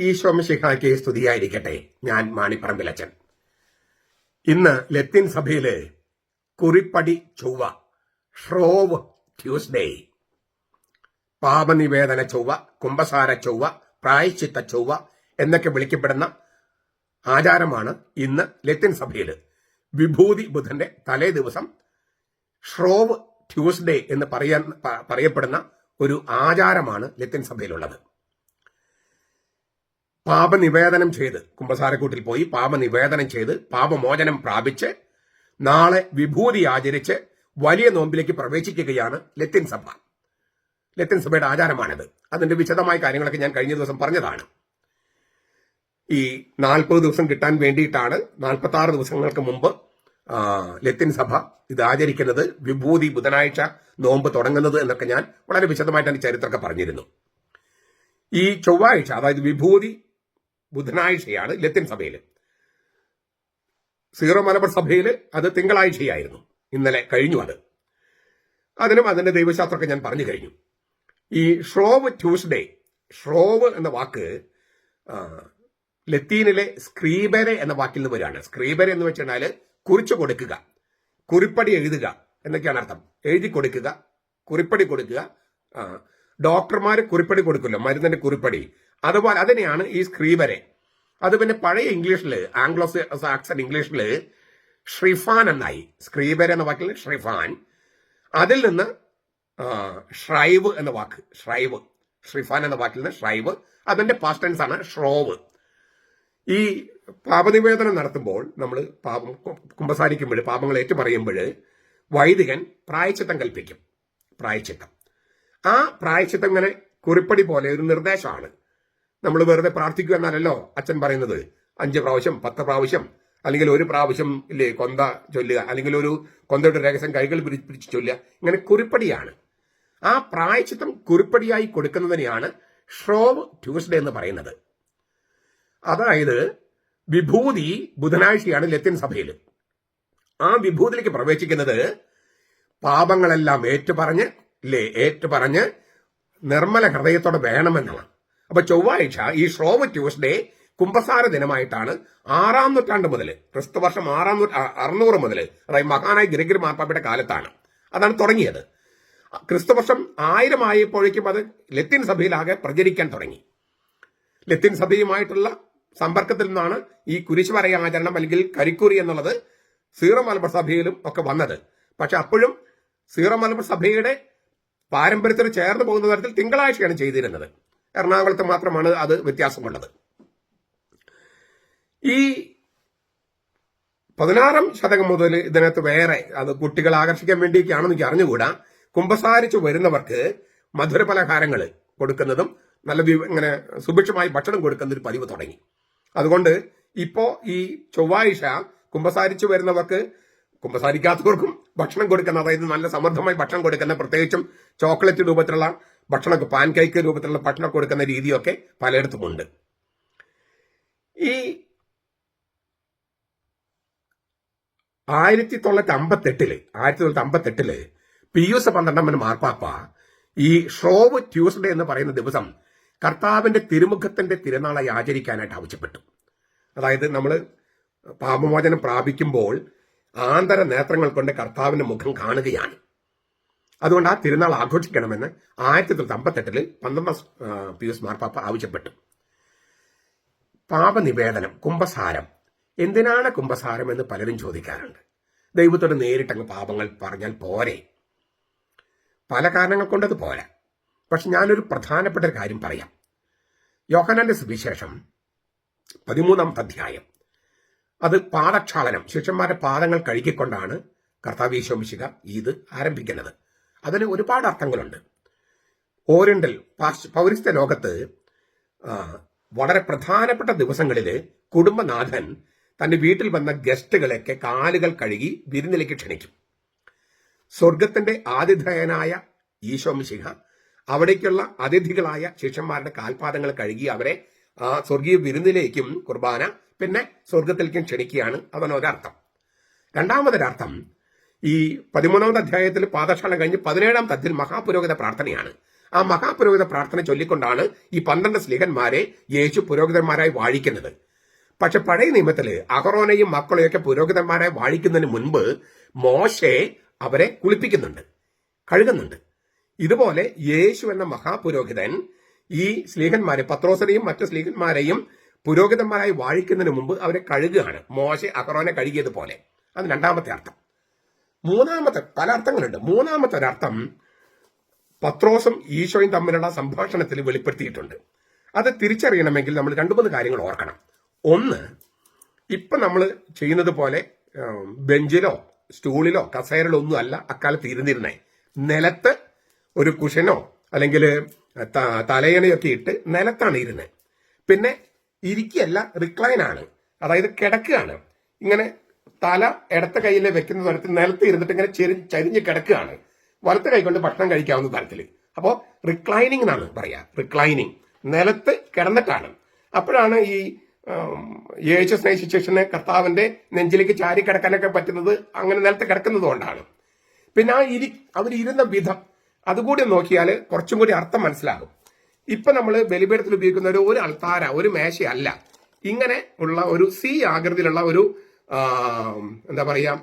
ഈശോമിശിഹായ്ക്ക് സ്തുതിയായിരിക്കട്ടെ. ഞാൻ മാണിപ്പറമ്പിലച്ചൻ. ഇന്ന് ലത്തിൻ സഭയിലെ കുറിപ്പടി ചൊവ്വ ഷ്രോവ് ട്യൂസ്ഡേ. പാപനിവേദന ചൊവ്വ കുംഭസാര ചൊവ്വ പ്രായശ്ചിത്ത ചൊവ്വ എന്നൊക്കെ വിളിക്കപ്പെടുന്ന ആചാരമാണ് ഇന്ന് ലത്തിൻ സഭയിൽ. വിഭൂതി ബുധന്റെ തലേ ദിവസം ഷ്രോവ് ട്യൂസ്ഡേ എന്ന് പറയാൻ പറയപ്പെടുന്ന ഒരു ആചാരമാണ് ലത്തിൻ സഭയിലുള്ളത്. പാപനിവേദനം ചെയ്ത് കുംഭസാരക്കൂട്ടിൽ പോയി പാപനിവേദനം ചെയ്ത് പാപമോചനം പ്രാപിച്ച് നാളെ വിഭൂതി ആചരിച്ച് വലിയ നോമ്പിലേക്ക് പ്രവേശിക്കുകയാണ് ലത്തിൻ സഭ. ലത്തിൻ സഭയുടെ ആചാരമാണിത്. അതിന്റെ വിശദമായ കാര്യങ്ങളൊക്കെ ഞാൻ കഴിഞ്ഞ ദിവസം പറഞ്ഞതാണ്. ഈ നാൽപ്പത് ദിവസം കിട്ടാൻ വേണ്ടിയിട്ടാണ് നാൽപ്പത്തി ആറ് ദിവസങ്ങൾക്ക് മുമ്പ് ലത്തിൻ സഭ ഇത് ആചരിക്കുന്നത്. വിഭൂതി ബുധനാഴ്ച നോമ്പ് തുടങ്ങുന്നത് എന്നൊക്കെ ഞാൻ വളരെ വിശദമായിട്ട് അതിന്റെ ചരിത്രമൊക്കെ പറഞ്ഞിരുന്നു. ഈ ചൊവ്വാഴ്ച അതായത് വിഭൂതി ബുധനാഴ്ചയാണ് ലത്തിൻ സഭയിൽ സീറോ മലബാർ സഭയിൽ അത് തിങ്കളാഴ്ചയായിരുന്നു. ഇന്നലെ കഴിഞ്ഞു അത്. അതിനും അതിന്റെ ദൈവശാസ്ത്രമൊക്കെ ഞാൻ പറഞ്ഞു കഴിഞ്ഞു. ഈ ഷ്രോവ് ട്യൂസ്ഡേ ഷ്രോവ് എന്ന വാക്ക് ലത്തീനിലെ സ്ക്രീബരെ എന്ന വാക്കിൽ നിന്ന് വരികയാണ്. സ്ക്രീബരെ എന്ന് വെച്ചാൽ കുറിച്ചു കൊടുക്കുക കുറിപ്പടി എഴുതുക എന്നൊക്കെയാണ് അർത്ഥം. എഴുതി കൊടുക്കുക കുറിപ്പടി കൊടുക്കുക ഡോക്ടർമാർ കുറിപ്പടി കൊടുക്കുമല്ലോ മരുന്നിന്റെ കുറിപ്പടി. അതുപോലെ അതിനെയാണ് ഈ സ്ക്രീബരെ അത് പിന്നെ പഴയ ഇംഗ്ലീഷിൽ ആംഗ്ലോ സാക്സൺ ഇംഗ്ലീഷിൽ ഷ്രിഫാൻ എന്നായി. സ്ക്രീബർ എന്ന വാക്കിൽ ഷ്രിഫാൻ. അതിൽ നിന്ന് ഷ്രൈവ് എന്ന വാക്ക് ഷ്രൈവ്. ഷ്രിഫാൻ എന്ന വാക്കിൽ നിന്ന് ഷ്രൈവ്. അതിന്റെ പാസ്റ്റ് ടെൻസ് ആണ് ഷ്രോവ്. ഈ പാപനിവേദനം നടത്തുമ്പോൾ നമ്മൾ പാപം കുമ്പസാരിക്കുമ്പോൾ പാപങ്ങൾ ഏറ്റുപറയുമ്പോൾ വൈദികൻ പ്രായച്ചിത്തം കൽപ്പിക്കും. പ്രായച്ചിത്തം. ആ പ്രായച്ചിത്തം ഇങ്ങനെ കുറിപ്പടി പോലെ ഒരു നിർദ്ദേശമാണ്. നമ്മൾ വെറുതെ പ്രാർത്ഥിക്കുക എന്നാലല്ലോ അച്ഛൻ പറയുന്നത്. അഞ്ച് പ്രാവശ്യം പത്ത് പ്രാവശ്യം അല്ലെങ്കിൽ ഒരു പ്രാവശ്യം ഇല്ലേ കൊന്ത ചൊല്ലുക അല്ലെങ്കിൽ ഒരു കൊന്തയുടെ രഹസ്യം കൈകൾ പിടിച്ച് ചൊല്ലുക. ഇങ്ങനെ കുറിപ്പടിയാണ്. ആ പ്രായച്ചിത്തം കുറിപ്പടിയായി കൊടുക്കുന്നതിനെയാണ് ഷ്രോവ് ട്യൂസ്ഡേ എന്ന് പറയുന്നത്. അതായത് വിഭൂതി ബുധനാഴ്ചയാണ് ലത്തിൻ സഭയിൽ. ആ വിഭൂതിയിലേക്ക് പ്രവേശിക്കുന്നത് പാപങ്ങളെല്ലാം ഏറ്റുപറഞ്ഞ് ഇല്ലേ ഏറ്റുപറഞ്ഞ് നിർമ്മല ഹൃദയത്തോടെ വേണമെന്നാണ്. അപ്പൊ ചൊവ്വാഴ്ച ഈ ഷ്രോവ ട്യൂസ്ഡേ കുംഭസാര ദിനമായിട്ടാണ് ആറാം നൂറ്റാണ്ട് മുതൽ ക്രിസ്തുവർഷം ആറാം അറുന്നൂറ് മുതൽ അതായത് മഹാനായ ഗിരിഗിരി മാർപ്പാപ്പയുടെ കാലത്താണ്. അതാണ് തുടങ്ങിയത്. ക്രിസ്തുവർഷം ആയിരം ആയപ്പോഴേക്കും അത് ലത്തിൻ സഭയിലാകെ പ്രചരിക്കാൻ തുടങ്ങി. ലത്തിൻ സഭയുമായിട്ടുള്ള സമ്പർക്കത്തിൽ നിന്നാണ് ഈ കുരിശുവരയ ആചരണം അല്ലെങ്കിൽ കരിക്കുറി എന്നുള്ളത് സീറോ മലബാർ സഭയിലും ഒക്കെ വന്നത്. പക്ഷെ അപ്പോഴും സീറോ മലബാർ സഭയുടെ പാരമ്പര്യത്തിന് ചേർന്ന് പോകുന്ന തരത്തിൽ തിങ്കളാഴ്ചയാണ് ചെയ്തിരുന്നത്. എറണാകുളത്ത് മാത്രമാണ് അത് വ്യത്യാസമുള്ളത് ഈ പതിനാറാം ശതകം മുതൽ ഇതിനകത്ത് വേറെ അത് കുട്ടികളെ ആകർഷിക്കാൻ വേണ്ടിയൊക്കെയാണെന്ന് എനിക്ക് അറിഞ്ഞുകൂടാ. കുമ്പസാരിച്ചു വരുന്നവർക്ക് മധുര പലഹാരങ്ങൾ കൊടുക്കുന്നതും നല്ല ഇങ്ങനെ സുഭിക്ഷമായി ഭക്ഷണം കൊടുക്കുന്ന പതിവ് തുടങ്ങി. അതുകൊണ്ട് ഇപ്പോ ഈ ചൊവ്വാഴ്ച കുമ്പസാരിച്ചു വരുന്നവർക്ക് കുമ്പസാരിക്കാത്തവർക്കും ഭക്ഷണം കൊടുക്കുന്ന അതായത് നല്ല സമൃദ്ധമായി ഭക്ഷണം കൊടുക്കുന്ന പ്രത്യേകിച്ചും ചോക്ലേറ്റ് രൂപത്തിലുള്ള ഭക്ഷണമൊക്കെ പാൻ കേക്ക് രൂപത്തിലുള്ള ഭക്ഷണം കൊടുക്കുന്ന രീതിയൊക്കെ പലയിടത്തുമുണ്ട്. ഈ ആയിരത്തി തൊള്ളായിരത്തി അമ്പത്തെട്ടിൽ ആയിരത്തി തൊള്ളായിരത്തി അമ്പത്തെട്ടിൽ പിയൂസ് പന്ത്രണ്ടാമൻ മാർപ്പാപ്പ ഈ ഷോവ് ട്യൂസ്ഡേ എന്ന് പറയുന്ന ദിവസം കർത്താവിന്റെ തിരുമുഖത്തിന്റെ തിരുനാളായി ആചരിക്കാനായിട്ട് ആവശ്യപ്പെട്ടു. അതായത് നമ്മൾ പാപമോചനം പ്രാപിക്കുമ്പോൾ ആന്തര നേത്രങ്ങൾ കൊണ്ട് കർത്താവിന്റെ മുഖം കാണുകയാണ്. അതുകൊണ്ട് ആ തിരുനാൾ ആഘോഷിക്കണമെന്ന് ആയിരത്തി തൊള്ളായിരത്തി അമ്പത്തെട്ടിൽ പന്ത്രണ്ടാം പി എസ് മാർപ്പാപ്പ ആവശ്യപ്പെട്ടു. പാപനിവേദനം കുംഭസാരം. എന്തിനാണ് കുംഭസാരം എന്ന് പലരും ചോദിക്കാറുണ്ട്. ദൈവത്തോട് നേരിട്ടങ്ങ് പാപങ്ങൾ പറഞ്ഞാൽ പോരെ. പല കാരണങ്ങൾ കൊണ്ടത് പോരാ. പക്ഷെ ഞാനൊരു പ്രധാനപ്പെട്ട ഒരു കാര്യം പറയാം. യോഹനാന്റെ സുവിശേഷം പതിമൂന്നാം അധ്യായം. അത് പാദക്ഷാളനം ശിഷ്യന്മാരുടെ പാദങ്ങൾ കഴുകിക്കൊണ്ടാണ് കർത്താവീശോമിശിക ഇത് ആരംഭിക്കുന്നത്. അതിന് ഒരുപാട് അർത്ഥങ്ങളുണ്ട്. ഓറിയന്റൽ പൗരസ്ത്യ ലോകത്ത് വളരെ പ്രധാനപ്പെട്ട ദിവസങ്ങളിൽ കുടുംബനാഥൻ തന്റെ വീട്ടിൽ വന്ന ഗസ്റ്റുകളെയൊക്കെ കാലുകൾ കഴുകി വിരുന്നിലേക്ക് ക്ഷണിക്കും. സ്വർഗത്തിന്റെ ആതിഥേയനായ ഈശോമിശിഹ അവിടേക്കുള്ള അതിഥികളായ ശിഷ്യന്മാരുടെ കാൽപാദങ്ങൾ കഴുകി അവരെ സ്വർഗീയ വിരുന്നിലേക്കും കുർബാന പിന്നെ സ്വർഗത്തിലേക്കും ക്ഷണിക്കുകയാണ് അതാണ് ഒരർത്ഥം രണ്ടാമതൊരർത്ഥം ഈ പതിമൂന്നാമത്തെ അധ്യായത്തിൽ പാദശാല കഴിഞ്ഞ് പതിനേഴാം തത്തിൽ മഹാപുരോഹിത പ്രാർത്ഥനയാണ്. ആ മഹാപുരോഹിത പ്രാർത്ഥന ചൊല്ലിക്കൊണ്ടാണ് ഈ പന്ത്രണ്ട് സ്ലീഹന്മാരെ യേശു പുരോഹിതന്മാരായി വാഴിക്കുന്നത്. പക്ഷെ പഴയ നിയമത്തിൽ അഹറോനെയും മക്കളെയൊക്കെ പുരോഹിതന്മാരായി വാഴിക്കുന്നതിന് മുൻപ് മോശെ അവരെ കുളിപ്പിക്കുന്നുണ്ട് കഴുകുന്നുണ്ട്. ഇതുപോലെ യേശു എന്ന മഹാപുരോഹിതൻ ഈ സ്ലീഹന്മാരെ പത്രോസരെയും മറ്റു സ്ലീഹന്മാരെയും പുരോഹിതന്മാരായി വാഴിക്കുന്നതിന് മുമ്പ് അവരെ കഴുകുകയാണ്. മോശെ അഹറോനെ കഴുകിയതുപോലെ. അത് രണ്ടാമത്തെ അർത്ഥം. മൂന്നാമത്തെ പല അർത്ഥങ്ങളുണ്ട്. മൂന്നാമത്തെ ഒരർത്ഥം പത്രോസും ഈശോയും തമ്മിലുള്ള സംഭാഷണത്തിൽ വെളിപ്പെടുത്തിയിട്ടുണ്ട്. അത് തിരിച്ചറിയണമെങ്കിൽ നമ്മൾ രണ്ടു മൂന്ന് കാര്യങ്ങൾ ഓർക്കണം. ഒന്ന് ഇപ്പൊ നമ്മൾ ചെയ്യുന്നത് പോലെ ബെഞ്ചിലോ സ്റ്റൂളിലോ കസേരയിലോ ഒന്നും അല്ല അക്കാലത്ത് ഇരുന്നിരുന്നേ. നിലത്ത് ഒരു കുഷനോ അല്ലെങ്കിൽ തലയണയൊക്കെ ഇട്ട് നിലത്താണ് ഇരുന്നത് പിന്നെ ഇരിക്കുകയല്ല റിക്ലൈൻ ആണ്. അതായത് കിടക്കുകയാണ്. ഇങ്ങനെ തല ഇടത്ത കയ്യിൽ വെക്കുന്ന തരത്തിൽ നിലത്ത് ഇരുന്നിട്ട് ഇങ്ങനെ ചെരി ചരിഞ്ഞ് കിടക്കുകയാണ്. വലത്ത് കൈ കൊണ്ട് ഭക്ഷണം കഴിക്കാവുന്ന തരത്തിൽ. അപ്പോൾ റിക്ലൈനിങ് എന്നാണ് പറയുക റിക്ലൈനിങ് നിലത്ത് കിടന്നിട്ടാണ്. അപ്പോഴാണ് ഈ യേശു സ്നേഹ സ്നേഹിശേഷന് കർത്താവിന്റെ നെഞ്ചിലേക്ക് ചാരി കിടക്കാനൊക്കെ പറ്റുന്നത് അങ്ങനെ നിലത്ത് കിടക്കുന്നത് കൊണ്ടാണ്. പിന്നെ ആ ഇരി അവരിരുന്ന വിധം. അതുകൂടി നോക്കിയാൽ കുറച്ചും കൂടി അർത്ഥം മനസ്സിലാകും. ഇപ്പൊ നമ്മൾ ബലിപീഠത്തിൽ ഉപയോഗിക്കുന്ന ഒരു ഒരു അൾത്താര ഒരു മേശയല്ല. ഇങ്ങനെ ഉള്ള ഒരു സി ആകൃതിയിലുള്ള ഒരു എന്താ പറയുക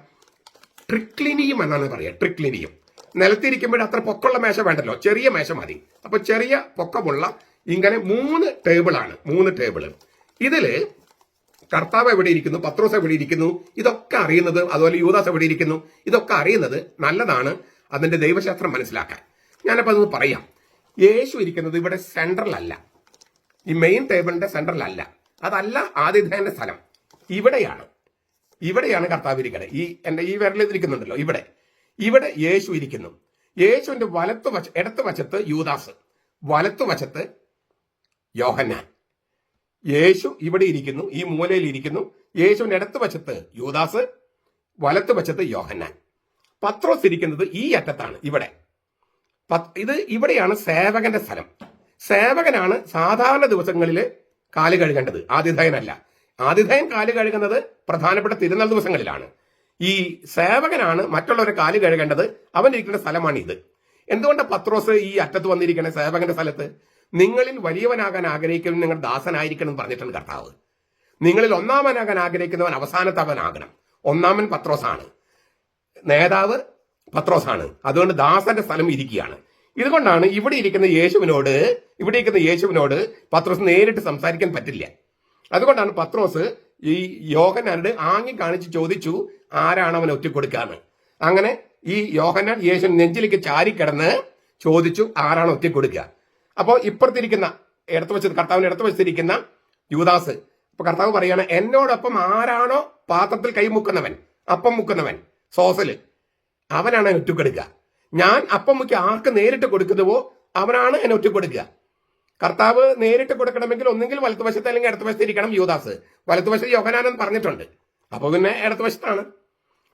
ട്രിക്ലിനിയും എന്നാണ് പറയുക ട്രിക്ലിനിയും. നിലത്തിരിക്കുമ്പോൾ അത്ര പൊക്കമുള്ള മേശ വേണ്ടല്ലോ ചെറിയ മേശ മതി. അപ്പൊ ചെറിയ പൊക്കമുള്ള ഇങ്ങനെ മൂന്ന് ടേബിളാണ് മൂന്ന് ടേബിൾ ഇതിൽ കർത്താവ് എവിടെ ഇരിക്കുന്നു പത്രോസ് എവിടെ ഇരിക്കുന്നു ഇതൊക്കെ അറിയുന്നത് അതുപോലെ യൂദാസ് എവിടെ ഇരിക്കുന്നു ഇതൊക്കെ അറിയുന്നത് നല്ലതാണ് അതിന്റെ ദൈവശാസ്ത്രം മനസ്സിലാക്കാൻ. ഞാനപ്പോൾ അതൊന്ന് പറയാം. യേശു ഇരിക്കുന്നത് ഇവിടെ സെൻട്രലല്ല ഈ മെയിൻ ടേബിളിന്റെ സെൻട്രലല്ല അതല്ല ആതിഥേയന്റെ സ്ഥലം ഇവിടെയാണ്. ഇവിടെയാണ് കർത്താവ് ഇരിക്കുന്നത് ഈ എന്റെ ഈ വിരലിൽ ഇരിക്കുന്നുണ്ടല്ലോ ഇവിടെ. ഇവിടെ യേശു ഇരിക്കുന്നു. യേശുവിന്റെ വലത്തു വശ ഇടത്ത് വശത്ത് യൂദാസ് വലത്തു വശത്ത് യോഹന്നാൻ. യേശു ഇവിടെ ഇരിക്കുന്നു ഈ മൂലയിൽ ഇരിക്കുന്നു. യേശുവിന്റെ ഇടത്ത് വശത്ത് യൂദാസ് വലത്ത് വശത്ത് യോഹന്നാൻ. പത്രോസ് ഇരിക്കുന്നത് ഈ അറ്റത്താണ് ഇവിടെ. ഇത് ഇവിടെയാണ് സേവകന്റെ സ്ഥലം. സേവകനാണ് സാധാരണ ദിവസങ്ങളിൽ കാൽ കഴുകേണ്ടത് ആതിഥേയനല്ല ആതിഥേയൻ കാൽ കഴുകുന്നത് പ്രധാനപ്പെട്ട തിരുനാൾ ദിവസങ്ങളിലാണ്. ഈ സേവകനാണ് മറ്റുള്ളവരെ കാൽ കഴുകേണ്ടത്. അവൻ ഇരിക്കുന്ന സ്ഥലമാണ് ഇത്. എന്തുകൊണ്ട് പത്രോസ് ഈ അറ്റത്ത് വന്നിരിക്കണേ സേവകന്റെ സ്ഥലത്ത്? നിങ്ങളിൽ വലിയവനാകാൻ ആഗ്രഹിക്കുന്ന നിങ്ങൾ ദാസനായിരിക്കണം എന്ന് പറഞ്ഞിട്ടുണ്ട് കർത്താവ്. നിങ്ങളിൽ ഒന്നാമനാകാൻ ആഗ്രഹിക്കുന്നവൻ അവസാനത്തവനാകണം. ഒന്നാമൻ പത്രോസാണ്. നേതാവ് പത്രോസാണ്. അതുകൊണ്ട് ദാസന്റെ സ്ഥലം ഇരിക്കുകയാണ്. ഇതുകൊണ്ടാണ് ഇവിടെ ഇരിക്കുന്ന യേശുവിനോട് ഇവിടെ ഇരിക്കുന്ന യേശുവിനോട് പത്രോസ് നേരിട്ട് സംസാരിക്കാൻ പറ്റില്ല. അതുകൊണ്ടാണ് പത്രോസ് ഈ യോഹനാനോട് ആംഗ്യം കാണിച്ച് ചോദിച്ചു ആരാണ് അവനെ ഒറ്റക്കൊടുക്കാന്ന്. അങ്ങനെ ഈ യോഹനാൻ യേശു നെഞ്ചിലേക്ക് ചാരിക്കിടന്ന് ചോദിച്ചു ആരാണ് ഒറ്റക്കൊടുക്കുക അപ്പോൾ ഇപ്പുറത്തിരിക്കുന്ന ഇടത്ത് വെച്ച് കർത്താവിന്റെ ഇടത്ത് വെച്ചിരിക്കുന്ന യൂദാസ് അപ്പൊ കർത്താവ് പറയാണ് എന്നോടൊപ്പം ആരാണോ പാത്രത്തിൽ കൈമുക്കുന്നവൻ അപ്പം മുക്കുന്നവൻ? സോസൽ അവനാണ് എന്നെ ഒറ്റക്കൊടുക്കുക ഞാൻ അപ്പം മുക്കി ആർക്ക് നേരിട്ട് കൊടുക്കുന്നുവോ അവനാണ് എന്നെ ഒറ്റക്കൊടുക്കുക കർത്താവ് നേരിട്ട് കൊടുക്കണമെങ്കിൽ ഒന്നെങ്കിൽ വലത്തുവശത്ത് അല്ലെങ്കിൽ ഇടതുവശത്ത് ഇരിക്കണം യൂദാസ്. വലത്തുവശത്ത് യോഹനാനൻ പറഞ്ഞിട്ടുണ്ട്. അപ്പോൾ പിന്നെ ഇടതുവശത്താണ്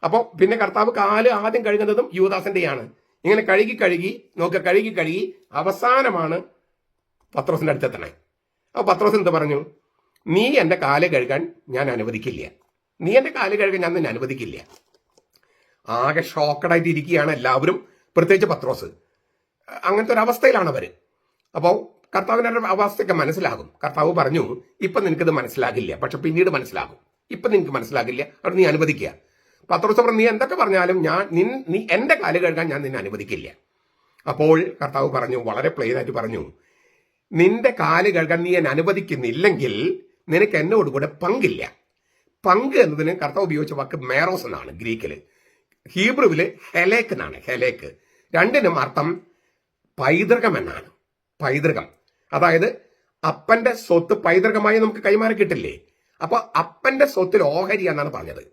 അപ്പോൾ പിന്നെ കർത്താവ് കാൽ ആദ്യം കഴുകുന്നതും യൂദാസിന്റെയാണ്. ഇങ്ങനെ കഴുകി കഴുകി നോക്കുക കഴുകി കഴുകി അവസാനമാണ് പത്രോസിന്റെ അടുത്തെത്തണേ. അപ്പോൾ പത്രോസ് എന്ത് പറഞ്ഞു? നീ എന്റെ കാൽ കഴുകാൻ ഞാൻ അനുവദിക്കില്ല. നീ എന്റെ കാൽ കഴുകാൻ ഞാൻ നിന്നെ അനുവദിക്കില്ല. ആകെ ഷോക്കഡായിട്ട് ഇരിക്കുകയാണ് എല്ലാവരും പ്രത്യേകിച്ച് പത്രോസ്. അങ്ങനത്തെ ഒരു അവസ്ഥയിലാണ് അവർ അപ്പോൾ കർത്താവിന്റെ ഒരു അവസ്ഥയൊക്കെ മനസ്സിലാകും. കർത്താവ് പറഞ്ഞു ഇപ്പം നിനക്കിത് മനസ്സിലാകില്ല. പക്ഷെ പിന്നീട് മനസ്സിലാകും. ഇപ്പം നിനക്ക് മനസ്സിലാകില്ല. അവിടെ നീ അനുവദിക്കുക. പത്രോസ് പറഞ്ഞു നീ എന്തൊക്കെ പറഞ്ഞാലും ഞാൻ നിൻ നീ എന്റെ കാൽ കഴുകാൻ ഞാൻ നിന്നെ അനുവദിക്കില്ല. അപ്പോൾ കർത്താവ് പറഞ്ഞു വളരെ പ്ലെയിൻ ആയിട്ട് പറഞ്ഞു നിന്റെ കാൽ കഴുകാൻ നീ എന്നെ അനുവദിക്കുന്നില്ലെങ്കിൽ നിനക്ക് എന്നോട് കൂടെ പങ്കില്ല. പങ്ക് എന്നതിന് കർത്താവ് ഉപയോഗിച്ച വാക്ക് മേറോസ് എന്നാണ് ഗ്രീക്കിൽ. ഹീബ്രുവിൽ ഹെലേക്ക് എന്നാണ്. ഹെലേക്ക്. രണ്ടിനും അർത്ഥം പൈതൃകം എന്നാണ്. പൈതൃകം. അതായത് അപ്പന്റെ സ്വത്ത് പൈതൃകമായി നമുക്ക് കൈമാറി കിട്ടില്ലേ? അപ്പൊ അപ്പന്റെ സ്വത്തിൽ ഓഹരി എന്നാണ് പറഞ്ഞത്.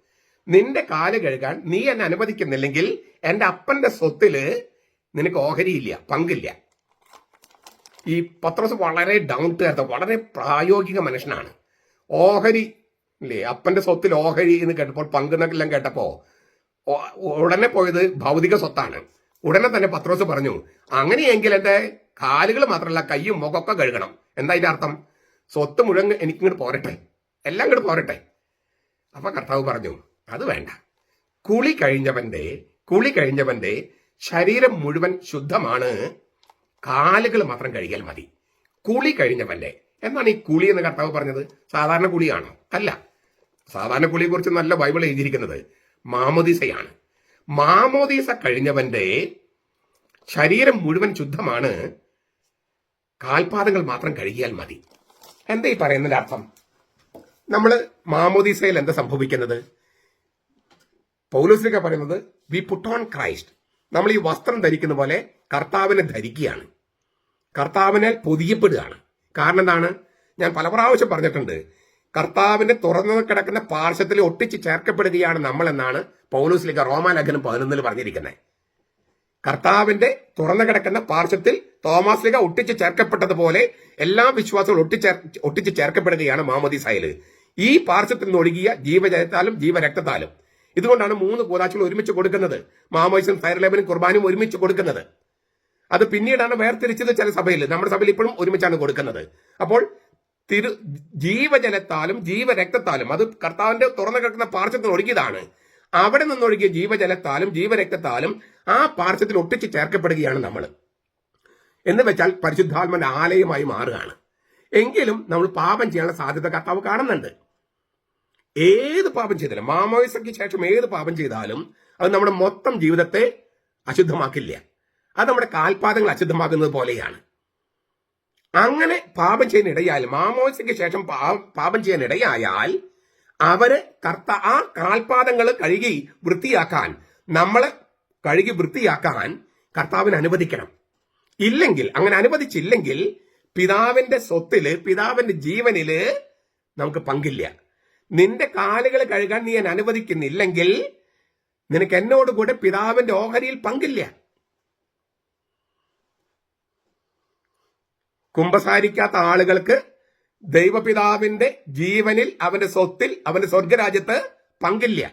നിന്റെ കാൽ കഴുകാൻ നീ എന്നെ അനുവദിക്കുന്നില്ലെങ്കിൽ എന്റെ അപ്പന്റെ സ്വത്തിൽ നിനക്ക് ഓഹരിയില്ല പങ്കില്ല. ഈ പത്രോസ് വളരെ ഡൗൺ ടു എർത്ത് വളരെ പ്രായോഗിക മനുഷ്യനാണ്. ഓഹരി അല്ലേ അപ്പന്റെ സ്വത്തിൽ ഓഹരി എന്ന് കേട്ടപ്പോൾ പങ്കെന്നെല്ലാം കേട്ടപ്പോ ഉടനെ പോയത് ഭൗതിക സ്വത്താണ്. ഉടനെ തന്നെ പത്രോസ് പറഞ്ഞു അങ്ങനെയെങ്കിൽ എന്റെ കാലുകൾ മാത്രമല്ല കൈയും മുഖമൊക്കെ കഴുകണം. എന്താ ഇതിന്റെ അർത്ഥം? സ്വത്ത് മുഴുവൻ എനിക്കിങ്ങോട്ട് പോരട്ടെ. എല്ലാം ഇങ്ങോട്ട് പോരട്ടെ. അപ്പൊ കർത്താവ് പറഞ്ഞു അത് വേണ്ട. കുളി കഴിഞ്ഞവന്റെ കുളി കഴിഞ്ഞവന്റെ ശരീരം മുഴുവൻ ശുദ്ധമാണ്. കാലുകൾ മാത്രം കഴുകിയാൽ മതി. കുളി കഴിഞ്ഞവന്റെ. എന്നാണ് ഈ കുളി എന്ന് കർത്താവ് പറഞ്ഞത്? സാധാരണ കുളിയാണോ? അല്ല. സാധാരണ കുളിയെ കുറിച്ച് നല്ല ബൈബിൾ എഴുതിയിരിക്കുന്നത് മാമോദീസയാണ്. മാമോദീസ കഴിഞ്ഞവന്റെ ശരീരം മുഴുവൻ ശുദ്ധമാണ്. കാൽപാദങ്ങൾ മാത്രം കഴുകിയാൽ മതി. എന്താ ഈ പറയുന്നതിന്റെ അർത്ഥം? നമ്മൾ മാമോദീസയിൽ എന്താ സംഭവിക്കുന്നത്? പൗലോസിലൊക്കെ പറയുന്നത് വി പുട്ട് ഓൺ ക്രൈസ്റ്റ് നമ്മൾ ഈ വസ്ത്രം ധരിക്കുന്ന പോലെ കർത്താവിനെ ധരിക്കുകയാണ്. കർത്താവിനെ പൊതിയപ്പെടുകയാണ്. കാരണം എന്താണ്? ഞാൻ പല പ്രാവശ്യം പറഞ്ഞിട്ടുണ്ട് കർത്താവിന്റെ തുറന്നു കിടക്കുന്ന പാർശ്വത്തിൽ ഒട്ടിച്ച് ചേർക്കപ്പെടുകയാണ് നമ്മൾ എന്നാണ് പൗലോസിലേക്ക് റോമാലേഖനം പതിനൊന്നിൽ പറഞ്ഞിരിക്കുന്നത്. കർത്താവിന്റെ തുറന്നു കിടക്കുന്ന പാർശ്വത്തിൽ തോമാസ്ലിക ഒട്ടിച്ച് ചേർക്കപ്പെട്ടതുപോലെ എല്ലാ വിശ്വാസവും ഒട്ടിച്ചേർ ഒട്ടിച്ച് ചേർക്കപ്പെടുകയാണ് മാമോദിസായിൽ ഈ പാർശ്വത്തിൽ നിന്ന് ഒഴുകിയ ജീവജലത്താലും ജീവരക്തത്താലും. ഇതുകൊണ്ടാണ് മൂന്ന് കൂതാച്ചുകൾ ഒരുമിച്ച് കൊടുക്കുന്നത്. മാമോയിസും ഫയർലേബനും കുർബാനും ഒരുമിച്ച് കൊടുക്കുന്നത്. അത് പിന്നീടാണ് വേർതിരിച്ചത് ചില സഭയിൽ. നമ്മുടെ സഭയിൽ ഇപ്പോഴും ഒരുമിച്ചാണ് കൊടുക്കുന്നത്. അപ്പോൾ തിരു ജീവജലത്താലും ജീവരക്തത്താലും അത് കർത്താവിന്റെ തുറന്നു കിടക്കുന്ന പാർശ്വത്തിൽ ഒഴുകിയതാണ്. അവിടെ നിന്നൊഴുകിയ ജീവജലത്താലും ജീവരക്തത്താലും ആ പാർശ്വത്തിൽ ഒട്ടിച്ച് ചേർക്കപ്പെടുകയാണ് നമ്മൾ. എന്ന് വെച്ചാൽ പരിശുദ്ധാത്മന്റെ ആലയമായി മാറുകയാണ്. എങ്കിലും നമ്മൾ പാപം ചെയ്യാനുള്ള സാധ്യത കർത്താവ് കാണുന്നുണ്ട്. ഏത് പാപം ചെയ്താലും മാമോയിസയ്ക്ക് ശേഷം ഏത് പാപം ചെയ്താലും അത് നമ്മുടെ മൊത്തം ജീവിതത്തെ അശുദ്ധമാക്കില്ല. അത് നമ്മുടെ കാൽപാദങ്ങൾ അശുദ്ധമാക്കുന്നത് പോലെയാണ്. അങ്ങനെ പാപം ചെയ്യാനിടയാൽ മാമോയിസയ്ക്ക് ശേഷം പാപം ചെയ്യാൻ ഇടയായാൽ അവർ കർത്ത ആ കാൽപാദങ്ങൾ കഴുകി വൃത്തിയാക്കാൻ നമ്മളെ കഴുകി വൃത്തിയാക്കാൻ കർത്താവിന് അനുവദിക്കണം. ഇല്ലെങ്കിൽ അങ്ങനെ അനുവദിച്ചില്ലെങ്കിൽ പിതാവിന്റെ സ്വത്തിൽ പിതാവിന്റെ ജീവനിൽ നമുക്ക് പങ്കില്ല. നിന്റെ കാലുകൾ കഴുകാൻ നീ എന്നെ അനുവദിക്കുന്നില്ലെങ്കിൽ നിനക്ക് എന്നോട് കൂടെ പിതാവിന്റെ ഓഹരിയിൽ പങ്കില്ല. കുമ്പസാരിക്കാത്ത ആളുകൾക്ക് ദൈവപിതാവിന്റെ ജീവനിൽ അവന്റെ സ്വത്തിൽ അവന്റെ സ്വർഗരാജ്യത്ത് പങ്കില്ല.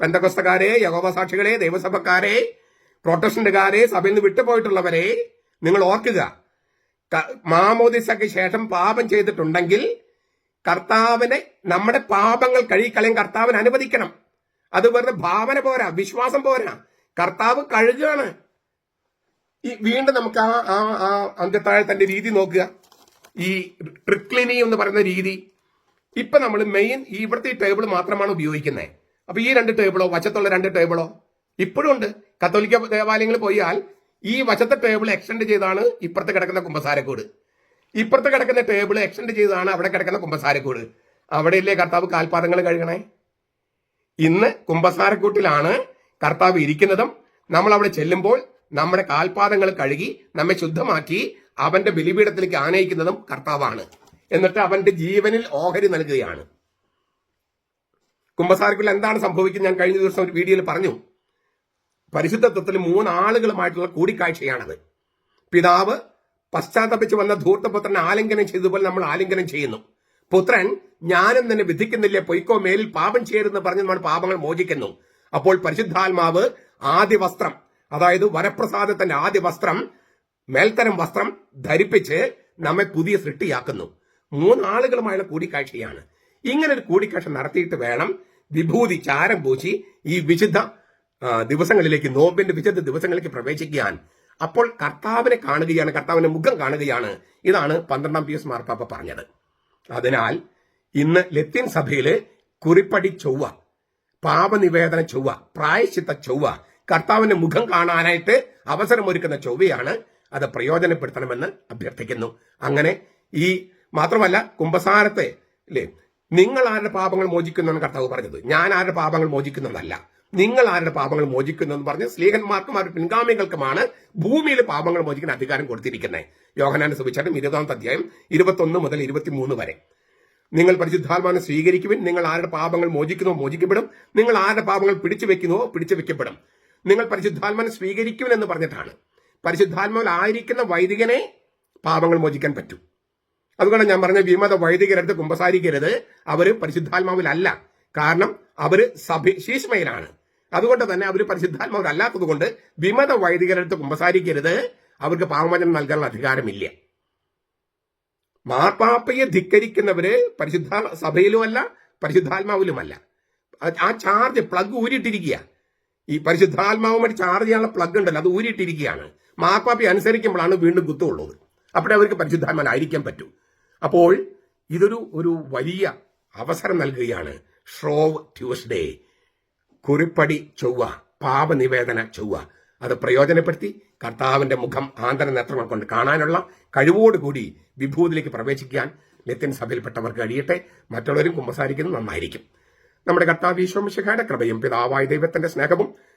പെന്തകൊസ്തക്കാരെ യഹോവസാക്ഷികളെ ദൈവസഭക്കാരെ പ്രൊട്ടസ്റ്റന്റുകാരെ സഭയിൽ നിന്ന് വിട്ടുപോയിട്ടുള്ളവരെ നിങ്ങൾ ഓർക്കുക. മാമോദിസയ്ക്ക് ശേഷം പാപം ചെയ്തിട്ടുണ്ടെങ്കിൽ കർത്താവിനെ നമ്മുടെ പാപങ്ങൾ കഴുകിക്കളയാൻ കർത്താവിന് അനുവദിക്കണം. അത് വെറുതെ ഭാവന പോരാ വിശ്വാസം പോരാ. കർത്താവ് കഴുകുകയാണ് ഈ വീണ്ടും നമുക്ക് ആ ആ ആ തന്റെ രീതി നോക്കുക. ഈ ട്രിക്ലിനി എന്ന് പറയുന്ന രീതി ഇപ്പൊ നമ്മൾ മെയിൻ ഈ ഇവിടുത്തെ ഈ ടേബിൾ മാത്രമാണ് ഉപയോഗിക്കുന്നത് അപ്പൊ ഈ രണ്ട് ടേബിളോ വശത്തുള്ള രണ്ട് ടേബിളോ ഇപ്പോഴും ഉണ്ട്. കത്തോലിക്ക ദേവാലയങ്ങളിൽ പോയാൽ ഈ വശത്തെ ടേബിൾ എക്സ്റ്റെൻഡ് ചെയ്താണ് ഇപ്പുറത്ത് കിടക്കുന്ന കുമ്പസാരക്കൂട്. ഇപ്പുറത്ത് കിടക്കുന്ന ടേബിൾ എക്സ്റ്റെൻഡ് ചെയ്താണ് അവിടെ കിടക്കുന്ന കുമ്പസാരക്കൂട്. അവിടെയല്ലേ കർത്താവ് കാൽപാദങ്ങൾ കഴുകണേ? ഇന്ന് കുമ്പസാരക്കൂട്ടിലാണ് കർത്താവ് ഇരിക്കുന്നതും. നമ്മൾ അവിടെ ചെല്ലുമ്പോൾ നമ്മുടെ കാൽപാദങ്ങൾ കഴുകി നമ്മെ ശുദ്ധമാക്കി അവന്റെ ബലിപീഠത്തിലേക്ക് ആനയിക്കുന്നതും കർത്താവാണ്. എന്നിട്ട് അവന്റെ ജീവനിൽ ഓഹരി നൽകുകയാണ്. കുംഭസാരിക്കുള്ള എന്താണ് സംഭവിക്കുന്നത്? ഞാൻ കഴിഞ്ഞ ദിവസം ഒരു വീഡിയോയിൽ പറഞ്ഞു. പരിശുദ്ധത്വത്തിൽ മൂന്നാളുകളുമായിട്ടുള്ള കൂടിക്കാഴ്ചയാണത്. പിതാവ് പശ്ചാത്തപിച്ച് വന്ന ധൂർത്തപുത്രനെ ആലിംഗനം ചെയ്തതുപോലെ നമ്മൾ ആലിംഗനം ചെയ്യുന്നു. പുത്രൻ ഞാനും തന്നെ വിധിക്കുന്നില്ലേ? പൊയ്ക്കോ മേലിൽ പാപം ചെയ്യരുതെന്ന് പറഞ്ഞ് നമ്മൾ പാപങ്ങൾ മോചിക്കുന്നു. അപ്പോൾ പരിശുദ്ധാത്മാവ് ആദ്യ വസ്ത്രം അതായത് വരപ്രസാദത്തിന്റെ ആദ്യ വസ്ത്രം മേൽത്തരം വസ്ത്രം ധരിപ്പിച്ച് നമ്മെ പുതിയ സൃഷ്ടിയാക്കുന്നു. മൂന്നാളുകളുമായുള്ള കൂടിക്കാഴ്ചയാണ്. ഇങ്ങനെ ഒരു കൂടിക്കാഴ്ച നടത്തിയിട്ട് വേണം വിഭൂതി ചാരം പൂശി ഈ വിശുദ്ധ ദിവസങ്ങളിലേക്ക് നോമ്പിന്റെ വിശുദ്ധ ദിവസങ്ങളിലേക്ക് പ്രവേശിക്കാൻ. അപ്പോൾ കർത്താവിനെ കാണുകയാണ് കർത്താവിന്റെ മുഖം കാണുകയാണ്. ഇതാണ് പന്ത്രണ്ടാം പി എസ് മാർപ്പാപ്പ പറഞ്ഞത്. അതിനാൽ ഇന്ന് ലത്തീൻ സഭയിൽ കുറിപ്പടി ചൊവ്വ പാപനിവേദന ചൊവ്വ പ്രായശിത്ത ചൊവ്വ കർത്താവിന്റെ മുഖം കാണാനായിട്ട് അവസരമൊരുക്കുന്ന ചൊവ്വയാണ് അത് പ്രയോജനപ്പെടുത്തണമെന്ന് അഭ്യർത്ഥിക്കുന്നു. അങ്ങനെ ഈ മാത്രമല്ല കുംഭസാരത്തെ അല്ലേ നിങ്ങൾ ആരുടെ പാപങ്ങൾ മോചിക്കുന്നു കർത്താവ് പറഞ്ഞത്? ഞാൻ ആരുടെ പാപങ്ങൾ മോചിക്കുന്നതല്ല. നിങ്ങൾ ആരുടെ പാപങ്ങൾ മോചിക്കുന്നു എന്ന് പറഞ്ഞ് സ്ലീഹന്മാർക്കും അവരുടെ പിൻഗാമികൾക്കുമാണ് ഭൂമിയിൽ പാപങ്ങൾ മോചിക്കാൻ അധികാരം കൊടുത്തിരിക്കുന്നത്. യോഹനാന്റെ സുവിശേഷം ഇരുപതാമത്തെ അധ്യായം ഇരുപത്തൊന്ന് മുതൽ ഇരുപത്തിമൂന്ന് വരെ. നിങ്ങൾ പരിശുദ്ധാത്മാവിനെ സ്വീകരിക്കുവിൻ. നിങ്ങൾ ആരുടെ പാപങ്ങൾ മോചിക്കുന്നോ മോചിക്കപ്പെടും. നിങ്ങൾ ആരുടെ പാപങ്ങൾ പിടിച്ചു വെക്കുന്നുവോ പിടിച്ചു വെക്കപ്പെടും നിങ്ങൾ പരിശുദ്ധാത്മാവിനെ സ്വീകരിക്കുവിൻ എന്ന് പറഞ്ഞിട്ടാണ്. പരിശുദ്ധാത്മാവിൽ ആയിരിക്കുന്ന വൈദികനെ പാപങ്ങൾ മോചിക്കാൻ പറ്റൂ. അതുകൊണ്ട് ഞാൻ പറഞ്ഞ വിമത വൈദികരടുത്ത് കുമ്പസാരിക്കരുത്. അവർ പരിശുദ്ധാത്മാവിലല്ല. കാരണം അവർ സഭ ശീഷ്മയിലാണ്. അതുകൊണ്ട് തന്നെ അവർ പരിശുദ്ധാത്മാവിലല്ലാത്തത് കൊണ്ട് വിമത വൈദികരടുത്ത് കുമ്പസാരിക്കരുത്. അവർക്ക് പാപമോചനം നൽകാനുള്ള അധികാരമില്ല. മാർപ്പാപ്പയെ ധിക്കരിക്കുന്നവര് പരിശുദ്ധ സഭയിലുമല്ല പരിശുദ്ധാത്മാവിലുമല്ല. ആ ചാർജ് പ്ലഗ് ഊരിയിട്ടിരിക്കുക ഈ പരിശുദ്ധാത്മാവുമായിട്ട് ചാർജ് ചെയ്യാനുള്ള പ്ലഗ് ഉണ്ടല്ലോ അത് ഊരിയിട്ടിരിക്കുകയാണ്. മാപ്പാപ്പി അനുസരിക്കുമ്പോഴാണ് വീണ്ടും കുത്തുള്ളത് അപ്പോഴേ അവർക്ക് പരിശുദ്ധാത്മാനായിരിക്കാൻ പറ്റൂ. അപ്പോൾ ഇതൊരു ഒരു വലിയ അവസരം നൽകുകയാണ് ഷ്രോവ് ട്യൂസ്ഡേ. കുറിപ്പടി ചൊവ്വ പാപനിവേദന ചൊവ്വ. അത് പ്രയോജനപ്പെടുത്തി കർത്താവിന്റെ മുഖം ആന്തര നേത്രങ്ങൾ കൊണ്ട് കാണാനുള്ള കഴിവോടുകൂടി വിഭൂതിയിലേക്ക് പ്രവേശിക്കാൻ നിത്യൻ സഭയിൽപ്പെട്ടവർക്ക് കഴിയട്ടെ. മറ്റുള്ളവരും കുമ്പസാരിക്കുന്നത് നന്നായിരിക്കും. നമ്മുടെ കർത്താവ് ഈശോമിശിഖയുടെ കൃപയും പിതാവായ ദൈവത്തിന്റെ സ്നേഹവും